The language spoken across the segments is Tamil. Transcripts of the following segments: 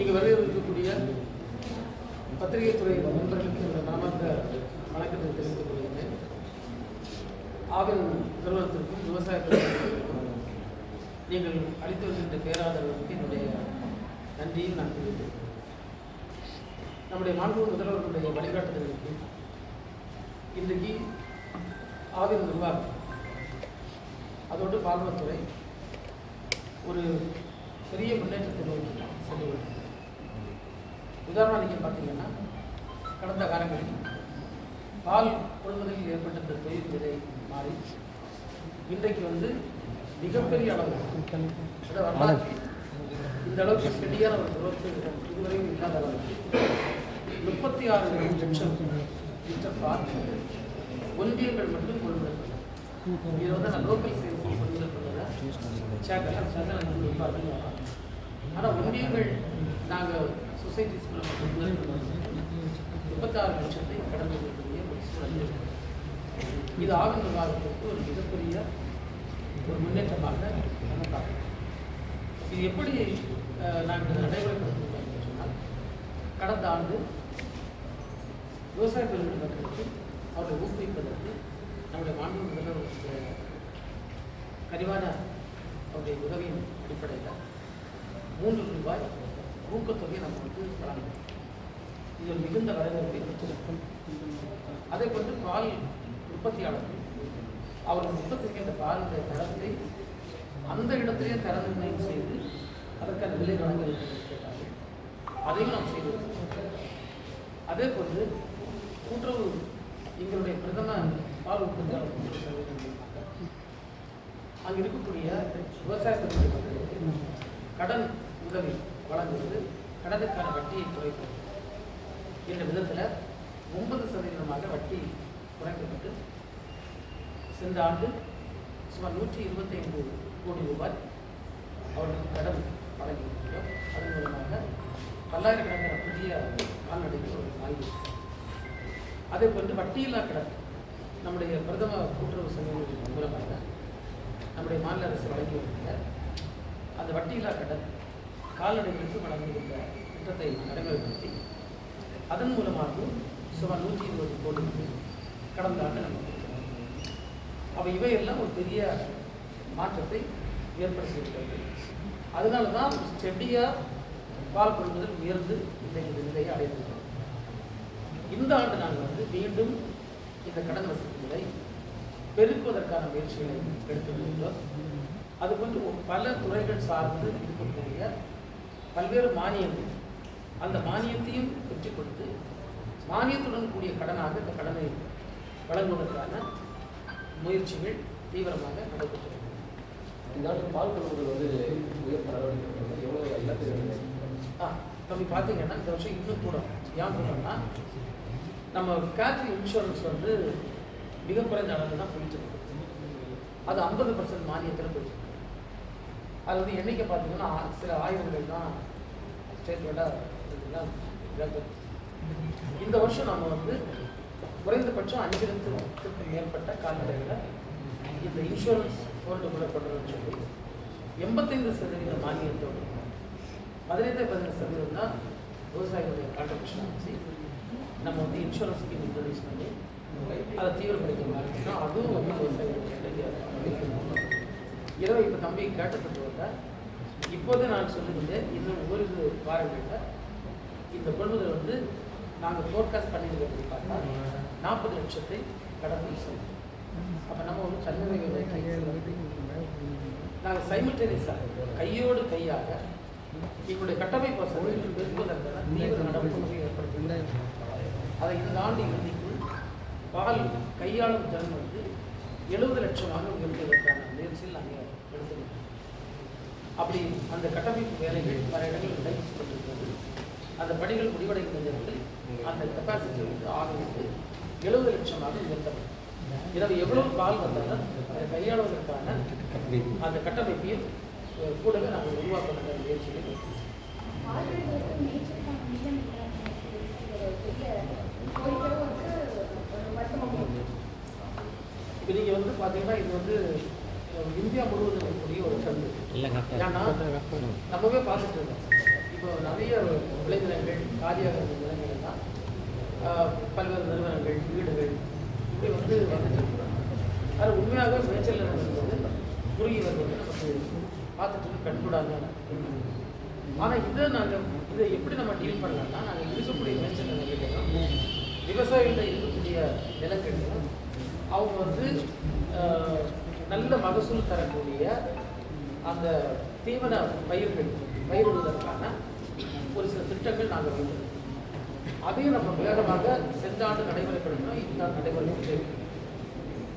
இங்கு வருகை இருக்கக்கூடிய பத்திரிகை துறை நண்பர்களுக்கு இந்த மனமார்ந்த வணக்கத்தை தெரிவித்துக் கொள்கிறேன். ஆவின் நிறுவனத்திற்கும் விவசாயத்திற்கும் நீங்கள் அளித்து வருகின்ற பேராதரவுக்கு என்னுடைய நன்றியும் நான் தெரிவித்தேன் நம்முடைய மாண்பு முதல்வர்களுடைய வழிகாட்டுதலுக்கு இன்றைக்கு ஆவின் நிர்வாகம் அதோடு பால்வத்துறை ஒரு பெரிய முன்னேற்றத்தை நோக்கி சென்று வருகிறது உதாரணம் நீங்கள் பார்த்தீங்கன்னா கடந்த காலங்களில் பால் கொள்முதலில் ஏற்பட்ட இந்த தொழில் விலை மாறி இன்றைக்கு வந்து மிகப்பெரிய அளவு இந்த அளவுக்கு ஸ்டெடியான ஒரு குரோத்து இதுவரையும் இல்லாத அளவுக்கு முப்பத்தி ஆறு லட்சம் லிட்டர் பால் ஒன்றியங்கள் மட்டும் கொள்முதல் பண்ணது. இது வந்து நான் லோக்கல் சேல்ஸ் கொள்முதல் பண்ணுவேன் ஆனால் ஒன்றியங்கள் நாங்கள் சொசைட்டிஸ் கொள்முதல் முப்பத்தாறு லட்சத்தை கடந்து கொள்ளக்கூடிய ஒரு சூழல் இது ஆகுந்த காலத்திற்கு ஒரு மிகப்பெரிய ஒரு முன்னேற்றமாக நம்ம இது எப்படி நாங்கள் நடைமுறைப்படுத்துகிறோம் என்று சொன்னால் கடந்த ஆண்டு விவசாய தொழில் மக்களுக்கு அவரை ஊக்குவிப்பதற்கு நம்முடைய மாநில முதல்வர் கனிவான அவருடைய உதவியின் அடிப்படையில் மூன்று ரூபாய் ஊக்கத்தொகையை நம்ம வந்து வழங்கணும். இது ஒரு மிகுந்த வரவேற்பை பெற்றிருக்கும் அதை கொண்டு பால் உற்பத்தியாளர்கள் அவர்கள் உற்பத்தி செய்கின்ற பாலுடைய தரத்தை அந்த இடத்திலேயே தர நிர்ணயம் செய்து அதற்கான விலை வழங்க கேட்டார்கள். அதையும் நாம் செய்து அதே போன்று கூட்டுறவு எங்களுடைய பிரதம பால் உற்பத்தியாளர் அங்கு இருக்கக்கூடிய விவசாயத்தினுடைய மக்களுக்கு கடன் உதவி வழங்குவது கடனுக்கான வட்டியை குறைப்பது. என்ற விதத்தில் ஒன்பது சதவீதமாக வட்டி குறைக்கப்பட்டு சென்ற ஆண்டு சுமார் நூற்றி இருபத்தைந்து கோடி ரூபாய் அவர்களுக்கு கடன் வழங்கியிருக்கிறோம். அதன் மூலமாக பல்லாயிரக்கணக்கான புதிய கால்நடைகள் ஒரு வாய்ப்பு. அதே போன்று வட்டியில்லா கடன் நம்முடைய பிரதம கூட்டுறவு சங்கங்களின் மூலமாக நம்முடைய மாநில அரசு வழங்கி வருகின்ற அந்த வட்டியில்லா கடன் கால்நடைகளுக்கு வழங்குகின்ற திட்டத்தை நடைமுறைப்படுத்தி அதன் மூலமாகவும் சுமார் நூற்றி இருபது கோடி கடந்த ஆண்டு நம்ம கொடுக்கிறோம் அப்போ இவையெல்லாம் ஒரு பெரிய மாற்றத்தை ஏற்படுத்தியிருக்கிறது. அதனால தான் செடியாக பால் கொள்முதல் உயர்ந்து இன்றைக்கு இந்த நிலையை அடைந்திருக்கிறோம் இந்த ஆண்டு நாங்கள் வந்து மீண்டும் இந்த கடன் வசதிகளை பெருக்குவதற்கான முயற்சிகளை எடுத்து வருகிறோம் அது போன்று பல துறைகள் சார்ந்து இருக்கக்கூடிய பல்வேறு மானியங்கள் அந்த மானியத்தையும் பெற்றுக் கொடுத்து மானியத்துடன் கூடிய கடனாக இந்த கடனை வழங்குவதற்கான முயற்சிகள் தீவிரமாக நடைபெற்று. இந்த ஆண்டு பால் கொள்முதல் வந்து உயர்த்த நடவடிக்கை. எவ்வளவு இழப்பு ஆ தம்பி பார்த்தீங்கன்னா இந்த வருஷம் இன்னும் கூட ஏன் கூடன்னா நம்ம கேட்ரி இன்சூரன்ஸ் வந்து மிக குறைந்த அளவு தான் போயிட்டு அது ஐம்பது பர்சன்ட் மானியத்தில் போயிட்டு அது வந்து எண்ணிக்கை பார்த்தீங்கன்னா சில ஆய்வுகள் தான் ஸ்டேட்மெண்ட்டாக இந்த வருஷம் நம்ம வந்து குறைந்தபட்சம் அஞ்சு லட்சத்துக்கு மேற்பட்ட கால்நடைகளை இந்த இன்சூரன்ஸ் ஃபோல்டுக்குள்ளே கொண்டு வந்து சொல்லி எண்பத்தைந்து சதவீத மானியத்தோடு பதினைந்து பதினஞ்சு சதவீதம் தான் விவசாயிகளுடைய கான்ட்ரிபியூஷன் வச்சு நம்ம வந்து இன்சூரன்ஸ் ஸ்கீம் இன்ட்ரடியூஸ் பண்ணி அதை தீவிரப்படுத்த மாதிரி அதுவும் வந்து விவசாயிகளுடைய இரவு இப்போ தம்பி கேட்டதுக்கு வந்த இப்போது நான் சொல்லியிருந்தேன் இன்னும் ஓரிரு வாரங்களில் இந்த கொள்முதல் வந்து நாங்கள் ஃபோர்காஸ்ட் பண்ணியிருக்கிறது பார்த்தா நாற்பது லட்சத்தை கடந்து சொல்லுவோம் அப்போ நம்ம வந்து தன்னிறைவு நாங்கள் சைமல்டேனியஸாக கையோடு கையாக எங்களுடைய கட்டமைப்பு வசதிகள் பெருக்குவதற்கான தீவிர நடவடிக்கை ஏற்படுத்தி அதை இந்த ஆண்டு இறுதிக்குள் பால் கையாளும் திறன் வந்து எழுபது லட்சமாக உயர்த்துவதற்கான முயற்சியில் நாங்கள் எடுத்துக்கிட்டோம். அப்படி அந்த கட்டமைப்பு வேலைகள் பல இடங்களில் நடைபெற்றுக்கொண்டிருக்கிறது அந்த பணிகள் முடிவடைகின்ற நேரத்தில் அந்த கெப்பாசிட்டி வந்து ஆரம்பித்து எழுபது லட்சமாக உயர்த்தப்படும் எனவே எவ்வளவு பால் வந்தாலும் அதை கையாளுவதற்கான அந்த கட்டமைப்பையும் கூடவே நாங்கள் உருவாக்க முயற்சிகளை எடுக்கிறோம். ஆல்ரெடி நேச்சர் மில்லியன் ஒரு பெரிய கோரிக்கைக்கு ஒரு வருத்தமாக இப்போ நீங்கள் வந்து பார்த்தீங்கன்னா இது வந்து இந்தியா முழுவதும் இருக்கக்கூடிய ஒரு ட்ரெண்ட் இல்லைங்க ஏன்னா நம்மவே பார்த்துட்டு இருக்கோம். இப்போ நிறைய விளைநிலங்கள் காலியாக இருந்த நிலங்கள் ஆஹ், பல்வேறு நிறுவனங்கள் வீடுகள் இப்படி வந்து வந்துட்டு இருக்கிறாங்க அது உண்மையாக மேய்ச்சல் நிலம் என்பது குறுகி வருவது நமக்கு பார்த்துட்டு கண்கூடாக ஆனால் இதை நாங்கள் இதை எப்படி நம்ம டீல் பண்ணலாம்னா நாங்கள் இருக்கக்கூடிய மேய்ச்சல் நிலங்களையும் விவசாயிகிட்ட இருக்கக்கூடிய நிலங்களையும் அவங்க வந்து நல்ல மகசூல் தரக்கூடிய அந்த தீவன பயிர்கள் பயிரிடுவதற்கான ஒரு சில திட்டங்கள் நாங்கள் வைத்திருக்கோம் அதையும் நம்ம வேகமாக சென்ற ஆண்டு நடைமுறைப்படுத்தணும் இந்த ஆண்டு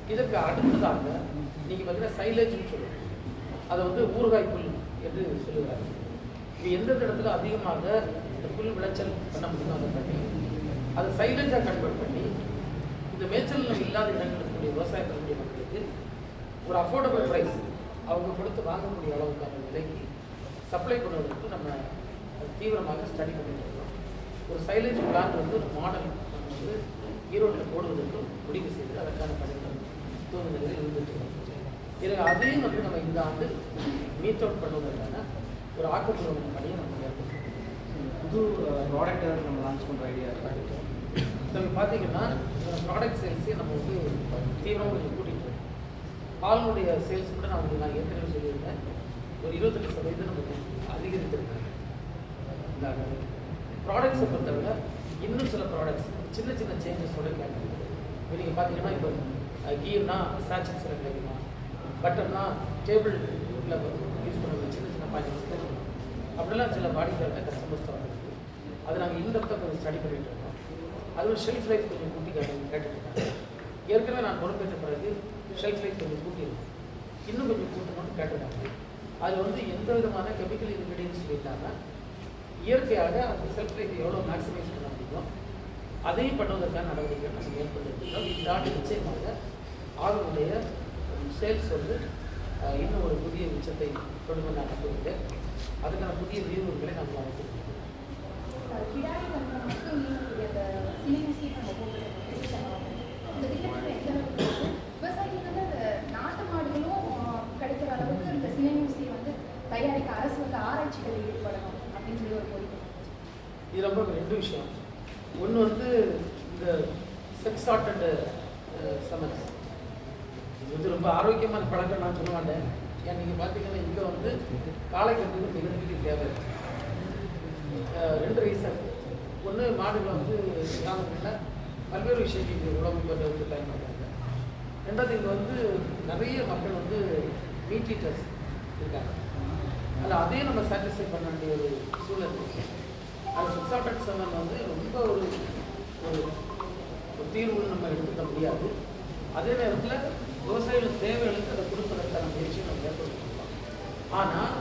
இதற்கு அடுத்ததாக நீங்கள் பார்த்தீங்கன்னா சைலேஜ்னு சொல்லுவோம் அதை வந்து ஊறுகாய் புல் என்று சொல்லுகிறாங்க இது எந்தெந்த இடத்துல அதிகமாக இந்த புல் விளைச்சல் பண்ண முடியுமோ அதை பண்ணி அதை சைலேஜாக கன்வெர்ட் பண்ணி இந்த மேய்ச்சல் இல்லாத இடங்களுக்கு விவசாயம் பண்ணக்கூடிய மக்களுக்கு ஒரு அஃபோர்டபுள் ப்ரைஸ் அவங்க கொடுத்து வாங்கக்கூடிய அளவுக்கான விலைக்கு சப்ளை பண்ணுவதற்கு நம்ம தீவிரமாக ஸ்டடி பண்ணிட்டு இருக்கோம். ஒரு சைலேஜ் பிளான் வந்து ஒரு மாடல் நம்ம வந்து ஈரோட்டில் போடுவதற்கு முடிவு செய்து அதற்கான பணிகள் தூங்க நிலையில் இருந்துட்டு இருக்கோம். எனவே அதையும் வந்து நம்ம இந்த ஆண்டு மீட் அவுட் பண்ணுவதற்கான ஒரு ஆக்கப்பூர்வமான பணியை நம்ம மேற்கொள்கிறோம் புது ப்ராடக்ட் நம்ம லான்ச் பண்ணுற ஐடியா இருக்கா? நம்ம பார்த்தீங்கன்னா ப்ராடக்ட் சேல்ஸே நம்ம வந்து தீவிரமாக கொஞ்சம் கூட்டிகிட்டு இருக்கோம் பாலினுடைய சேல்ஸ் கூட நான் வந்து நான் ஏற்கனவே சொல்லியிருந்தேன். ஒரு இருபத்தெட்டு சதவீதம் நமக்கு அதிகரித்திருக்காங்க. இந்த ப்ராடக்ட்ஸை பொறுத்தவரை இன்னும் சில ப்ராடக்ட்ஸ் சின்ன சின்ன சேஞ்சஸோட கேட்குது இப்போ நீங்கள் பார்த்தீங்கன்னா இப்போ கீர்னா சாச்சன்ஸில் கிடைக்குமா? பட்டர்னா டேபிள் யூஸ் பண்ணுற சின்ன சின்ன பாக்கெட்ஸ் கிடைக்கும். அப்படிலாம் சில வாடிக்கையாளர் கஸ்டமர்ஸ் இருக்குது அதை நாங்கள் இந்த இடத்த கொஞ்சம் ஸ்டடி பண்ணிகிட்டு இருக்கோம். அது ஒரு ஷெல்ஃப் லைஃப் கொஞ்சம் கூட்டி கேட்டு கேட்டுட்டு ஏற்கனவே நான் பொறுப்பேற்ற பிறகு ஷெல்ஃப் லைஃப் கொஞ்சம் கூட்டியிருக்கேன் இன்னும் கொஞ்சம் கூட்டணும்னு கேட்டிருக்காங்க அது வந்து எந்த விதமான கெமிக்கல் இன்க்ரீடியன்ஸ் இல்லாமல் இயற்கையாக அந்த செல்ஃப் லைஃப் எவ்வளோ மேக்ஸிமைஸ் பண்ண முடியும் அதையும் பண்ணுவதற்கான நடவடிக்கை நம்ம ஏற்படுத்திருக்கோம் இந்த ஆண்டு நிச்சயமாக ஆளுடைய சேல்ஸ் வந்து இன்னும் ஒரு புதிய உச்சத்தை கொண்டு வந்து நான் அதுக்கான புதிய வியூகங்களை நம்ம அமைச்சிருக்கோம் கிடாரி வந்து மட்டும் ஈனக்கூடிய அந்த சிலிமிசி நம்ம போட்டுருக்கோம் இந்த திட்டத்தில் எந்த அளவுக்கு இருக்கு? விவசாயிகள் வந்து அந்த நாட்டு மாடுகளும் ஆ, கிடைக்கிற அளவுக்கு இந்த சிலிமிசி வந்து தயாரிக்க அரசு வந்து ஆராய்ச்சிகள் ஈடுபடணும் அப்படின்னு சொல்லி ஒரு கோரிக்கை இது ரெண்டு விஷயம். ஒன்று வந்து இந்த செக்ஸ் அண்டு சமன்ஸ் இது வந்து ரொம்ப ஆரோக்கியமான பழக்கம் நான் சொல்ல மாட்டேன். ஏன் நீங்கள் பார்த்தீங்கன்னா இங்கே வந்து காலைக்கட்டுக்கு மிகப்பெரிய தேவை. ரெண்டு ரீசன் ஒன்று மாடுகள் வந்து கிராமத்தில் பல்வேறு விஷயத்துக்கு உணவு கொண்டு வந்து பயன்படுறாங்க ரெண்டாவது இங்கே வந்து நிறைய மக்கள் வந்து மீட் ஈட்டர்ஸ் இருக்காங்க. அதில் அதையும் நம்ம சாட்டிஸ்ஃபை பண்ண வேண்டிய ஒரு சூழல் இருக்குது அது சிக்ஸ் ஹண்ட்ரட் வந்து ரொம்ப ஒரு ஒரு தீர்வுன்னு நம்ம எடுத்துக்க முடியாது. அதே நேரத்தில் விவசாயிகள் தேவைகளுக்கு அதை கொடுப்பதற்கான முயற்சியை நம்ம மேற்கொண்டிருக்கோம் ஆனால்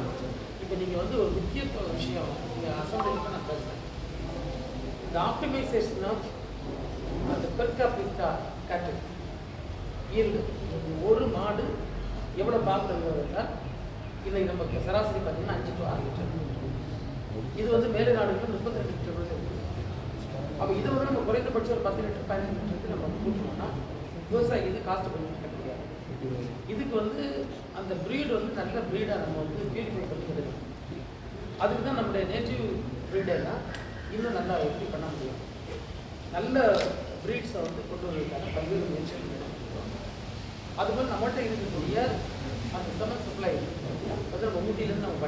இப்போ நீங்கள் வந்து ஒரு முக்கிய விஷயம் நீங்கள் அசம்பிளிக்கு நான் பேசுகிறேன் இந்த ஆப்டிமைசேஷன் ஆஃப் அந்த பெர் கேபிட்டா கேட்டல் ஈல்டு ஒரு மாடு எவ்வளோ பால் இதை நமக்கு சராசரி பார்த்தீங்கன்னா அஞ்சு டு ஆறு லிட்டர். இது வந்து மேல நாடுகள் முப்பத்தி ரெண்டு லிட்டர் கூட அப்போ இதை வந்து நம்ம குறைந்தபட்சம் ஒரு பத்து லிட்டர் பதினஞ்சு லிட்டருக்கு நம்ம கூட்டணும்னா விவசாயி இது காஸ்ட் பண்ணி கிடையாது இதுக்கு வந்து அந்த ப்ரீடு வந்து நல்ல ப்ரீடாக நம்ம வந்து பியூரிஃபை பண்ணி எடுக்கணும் அதுக்கு தான் நம்மளுடைய நேட்டிவ் ப்ரீடெல்லாம் இன்னும் நல்லா எப்படி பண்ண முடியும்? நல்ல ப்ரீட்ஸை வந்து கொண்டு வருவதற்கான பல்வேறு முயற்சிகள் அதுபோல் நம்மகிட்ட இருக்கக்கூடிய அந்த செமன் சப்ளை வந்து நம்ம ஊட்டியிலேருந்து நம்ம